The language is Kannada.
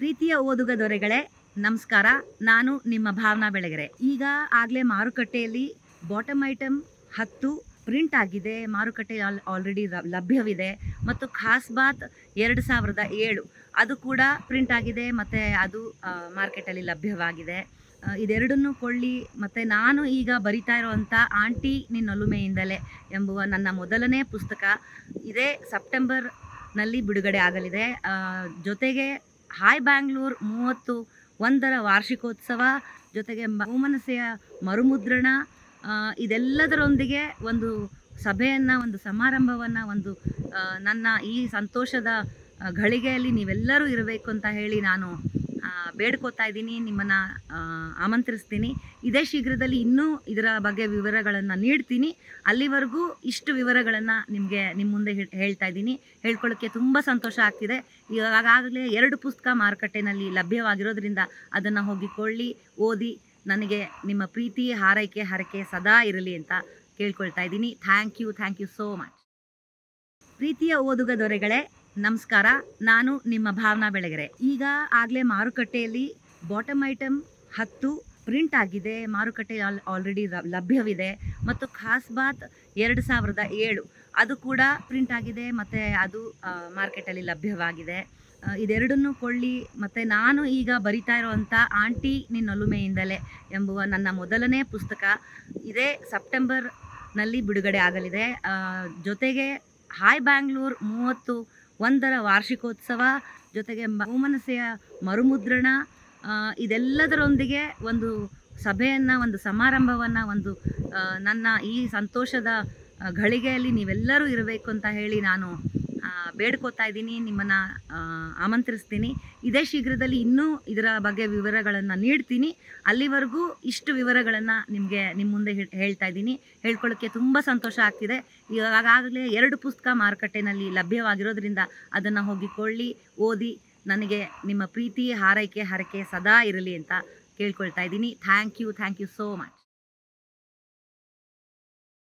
ಪ್ರೀತಿಯ ಓದುಗ ದೊರೆಗಳೇ, ನಮಸ್ಕಾರ. ನಾನು ನಿಮ್ಮ ಭಾವನಾ ಬೆಳಗೆರೆ. ಈಗ ಆಗಲೇ ಮಾರುಕಟ್ಟೆಯಲ್ಲಿ ಬಾಟಮ್ ಐಟಮ್ ಹತ್ತು ಪ್ರಿಂಟ್ ಆಗಿದೆ. ಮಾರುಕಟ್ಟೆ ಆಲ್ರೆಡಿ ಲಭ್ಯವಿದೆ. ಮತ್ತು ಖಾಸ್ ಬಾತ್ ಎರಡು ಸಾವಿರದ ಏಳು. ಅದು ಕೂಡ ಪ್ರಿಂಟ್ ಆಗಿದೆ ಮತ್ತು ಅದು ಮಾರ್ಕೆಟಲ್ಲಿ ಲಭ್ಯವಾಗಿದೆ. ಇದೆರಡನ್ನೂ ಕೊಳ್ಳಿ. ಮತ್ತು ನಾನು ಈಗ ಬರಿತಾ ಇರುವಂಥ ಆಂಟಿ ನಿನ್ನೊಲುಮೆಯಿಂದಲೇ ಎಂಬುವ ನನ್ನ ಮೊದಲನೇ ಪುಸ್ತಕ. ಇದೇ ಸೆಪ್ಟೆಂಬರ್ನಲ್ಲಿ ಬಿಡುಗಡೆ ಆಗಲಿದೆ. ಜೊತೆಗೆ ಹಾಯ್ ಬ್ಯಾಂಗ್ಳೂರ್ ಮೂವತ್ತು ಒಂದರ ವಾರ್ಷಿಕೋತ್ಸವ ಜೊತೆಗೆ ಮನಸೆಯ ಮರುಮುದ್ರಣ ಇದೆಲ್ಲದರೊಂದಿಗೆ ಒಂದು ಸಭೆಯನ್ನು, ಒಂದು ಸಮಾರಂಭವನ್ನು, ಒಂದು ನನ್ನ ಈ ಸಂತೋಷದ ಘಳಿಗೆಯಲ್ಲಿ ನೀವೆಲ್ಲರೂ ಇರಬೇಕು ಅಂತ ಹೇಳಿ ನಾನು ಬೇಡ್ಕೋತಾ ಇದ್ದೀನಿ, ನಿಮ್ಮನ್ನು ಆಮಂತ್ರಿಸ್ತೀನಿ. ಇದೇ ಶೀಘ್ರದಲ್ಲಿ ಇನ್ನೂ ಇದರ ಬಗ್ಗೆ ವಿವರಗಳನ್ನು ನೀಡ್ತೀನಿ. ಅಲ್ಲಿವರೆಗೂ ಇಷ್ಟು ವಿವರಗಳನ್ನು ನಿಮಗೆ ನಿಮ್ಮ ಮುಂದೆ ಹೇಳ್ತಾ ಇದ್ದೀನಿ. ಹೇಳ್ಕೊಳ್ಳೋಕ್ಕೆ ತುಂಬ ಸಂತೋಷ ಆಗ್ತಿದೆ. ಈಗಾಗಲೇ ಎರಡು ಪುಸ್ತಕ ಮಾರುಕಟ್ಟೆಯಲ್ಲಿ ಲಭ್ಯವಾಗಿರೋದ್ರಿಂದ ಅದನ್ನು ಹೋಗಿ ಕೊಳ್ಳಿ ಓದಿ, ನನಗೆ ನಿಮ್ಮ ಪ್ರೀತಿ, ಹಾರೈಕೆ, ಹರಕೆ ಸದಾ ಇರಲಿ ಅಂತ ಕೇಳ್ಕೊಳ್ತಾ ಇದ್ದೀನಿ. Thank you thank you so much. ಪ್ರೀತಿಯ ಓದುಗ ದೊರೆಗಳೇ ನಮಸ್ಕಾರ, ನಾನು ನಿಮ್ಮ ಭಾವನಾ ಬೆಳಗೆರೆ. ಈಗ ಆಗಲೇ ಮಾರುಕಟ್ಟೆಯಲ್ಲಿ ಬಾಟಮ್ ಐಟಮ್ ಹತ್ತು ಪ್ರಿಂಟ್ ಆಗಿದೆ. ಮಾರುಕಟ್ಟೆ ಆಲ್ರೆಡಿ ಲಭ್ಯವಿದೆ. ಮತ್ತು ಖಾಸ್ ಬಾತ್ ಎರಡು ಸಾವಿರದ ಏಳು. ಅದು ಕೂಡ ಪ್ರಿಂಟ್ ಆಗಿದೆ ಮತ್ತು ಅದು ಮಾರ್ಕೆಟಲ್ಲಿ ಲಭ್ಯವಾಗಿದೆ. ಇದೆರಡನ್ನೂ ಕೊಳ್ಳಿ. ಮತ್ತು ನಾನು ಈಗ ಬರಿತಾ ಇರುವಂಥ ಆಂಟಿ ನಿನ್ನೊಲುಮೆಯಿಂದಲೇ ಎಂಬುವ ನನ್ನ ಮೊದಲನೇ ಪುಸ್ತಕ. ಇದೇ ಸೆಪ್ಟೆಂಬರ್ನಲ್ಲಿ ಬಿಡುಗಡೆ ಆಗಲಿದೆ. ಜೊತೆಗೆ ಹಾಯ್ ಬ್ಯಾಂಗ್ಳೂರ್ ಮೂವತ್ತು ಒಂದರ ವಾರ್ಷಿಕೋತ್ಸವ ಜೊತೆಗೆ ಮನಸೆಯ ಮರುಮುದ್ರಣ ಇದೆಲ್ಲದರೊಂದಿಗೆ ಒಂದು ಸಭೆಯನ್ನು, ಒಂದು ಸಮಾರಂಭವನ್ನು, ಒಂದು ನನ್ನ ಈ ಸಂತೋಷದ ಘಳಿಗೆಯಲ್ಲಿ ನೀವೆಲ್ಲರೂ ಇರಬೇಕು ಅಂತ ಹೇಳಿ ನಾನು ಬೇಡ್ಕೋತಾ ಇದ್ದೀನಿ, ನಿಮ್ಮನ್ನು ಆಮಂತ್ರಿಸ್ತೀನಿ. ಇದೇ ಶೀಘ್ರದಲ್ಲಿ ಇನ್ನೂ ಇದರ ಬಗ್ಗೆ ವಿವರಗಳನ್ನು ನೀಡ್ತೀನಿ. ಅಲ್ಲಿವರೆಗೂ ಇಷ್ಟು ವಿವರಗಳನ್ನು ನಿಮಗೆ ನಿಮ್ಮ ಮುಂದೆ ಹೇಳ್ತಾ ಇದ್ದೀನಿ. ಹೇಳ್ಕೊಳ್ಳೋಕ್ಕೆ ತುಂಬ ಸಂತೋಷ ಆಗ್ತಿದೆ. ಈಗಾಗಲೇ ಎರಡು ಪುಸ್ತಕ ಮಾರುಕಟ್ಟೆಯಲ್ಲಿ ಲಭ್ಯವಾಗಿರೋದ್ರಿಂದ ಅದನ್ನು ಹೋಗಿ ಕೊಳ್ಳಿ ಓದಿ, ನನಗೆ ನಿಮ್ಮ ಪ್ರೀತಿ, ಹಾರೈಕೆ, ಹರಕೆ ಸದಾ ಇರಲಿ ಅಂತ ಕೇಳ್ಕೊಳ್ತಾ ಇದ್ದೀನಿ. Thank you thank you so much.